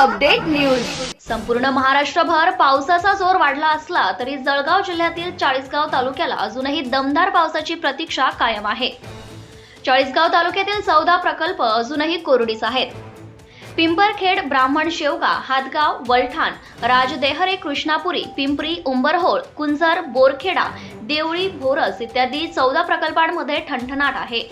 Update news. संपूर्ण महाराष्ट्रभर पावसाचा जोर वाढला असला तरी जळगाव जिल्ह्यातील चाळीसगाव तालुक्याला अजूनही दमदार पावसाची प्रतीक्षा कायम आहे. चाळीसगाव तालुक्यातील चौदा प्रकल्प अजूनही कोरडीच आहेत. पिंपरखेड ब्राह्मण शेवगा हातगाव वलठाण राजदेहरे कृष्णापुरी पिंपरी उंबरहोळ कुंजर बोरखेडा देवळी भोरस इत्यादी चौदा प्रकल्पांमध्ये ठणठणाट आहे.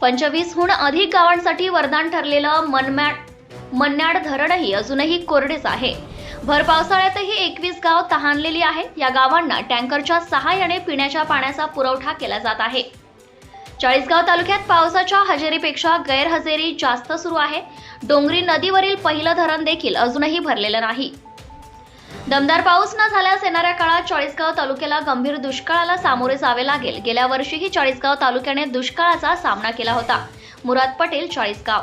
पंचवीसहून अधिक गावांसाठी वरदान ठरलेलं मनमॅट मन्याड धरणही अजूनही कोरडेच आहे. भर पावसाळ्यातही एकवीस गाव तहानलेली आहेत. या गावांना टँकरच्या सहाय्याने पिण्याच्या पाण्याचा पुरवठा केला जात आहे. चाळीसगाव तालुक्यात पावसाच्या हजेरीपेक्षा गैरहजेरी जास्त सुरू आहे. डोंगरी नदीवरील पहिलं धरण देखील अजूनही भरलेलं नाही. दमदार पाऊस न झाल्यास येणाऱ्या काळात चाळीसगाव तालुक्याला गंभीर दुष्काळाला सामोरे जावे लागेल. गेल्या वर्षीही चाळीसगाव तालुक्याने दुष्काळाचा सामना केला होता. मुराद पटेल चाळीसगाव.